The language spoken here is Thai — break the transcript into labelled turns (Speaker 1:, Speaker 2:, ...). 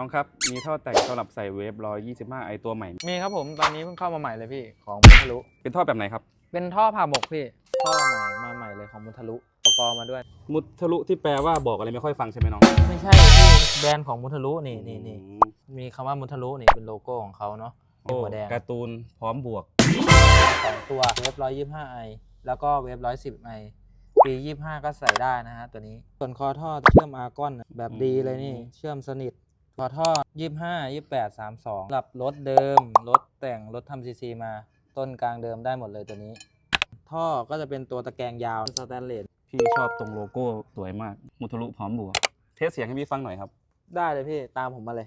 Speaker 1: องครับมีท่อแต่งสำหรับใส่เวฟ125ไอตัวใหม่
Speaker 2: มีครับผมตอนนี้เพิ่งเข้ามาใหม่เลยพี่ของมุทะลุ
Speaker 1: เป็นท่อแบบไหนครับ
Speaker 2: เป็นท่อผ่าหมกพี่ ท่อใหม่มาใหม่เลยของมุทะลุอุปกรณ์มาด้วย
Speaker 1: มุทะลุที่แปลว่าบอกอะไรไม่ค่อยฟังใช่ไหมน้อง
Speaker 2: ไม่ใช่พี่แบรนด์ของมุทะลุนี่นี่นี่
Speaker 1: อืม
Speaker 2: มีคำว่ามุทะลุนี่เป็นโลโก้ของเขาเนาะมี
Speaker 1: โอ้
Speaker 2: หัวแดง
Speaker 1: การ์ตูนพร้อมบวก
Speaker 2: สองตัวเวฟร้อยยี่ห้าไอแล้วก็เวฟร้อยสิบไอปียี่ห้าก็ใส่ได้นะฮะตัวนี้ส่วนคอท่อเชื่อมอาร์กอนแบบดีเลยนี่เชื่อมสนิท คอท่อยี่ห้ายี่แปดสามสองสำหรับรถเดิม รถแต่งรถทำซีซีมา ต้นกลางเดิมได้หมดเลยตัวนี้ ท่อก็จะเป็นตัวตะแกรงยาวสแตนเลส
Speaker 1: พี่ชอบตรงโลโก้สวยมากมุทะลุพร้อมบวกเทสเสียงให้พี่ฟังหน่อยครับ
Speaker 2: ได้เลยพี่ ตามผมมาเลย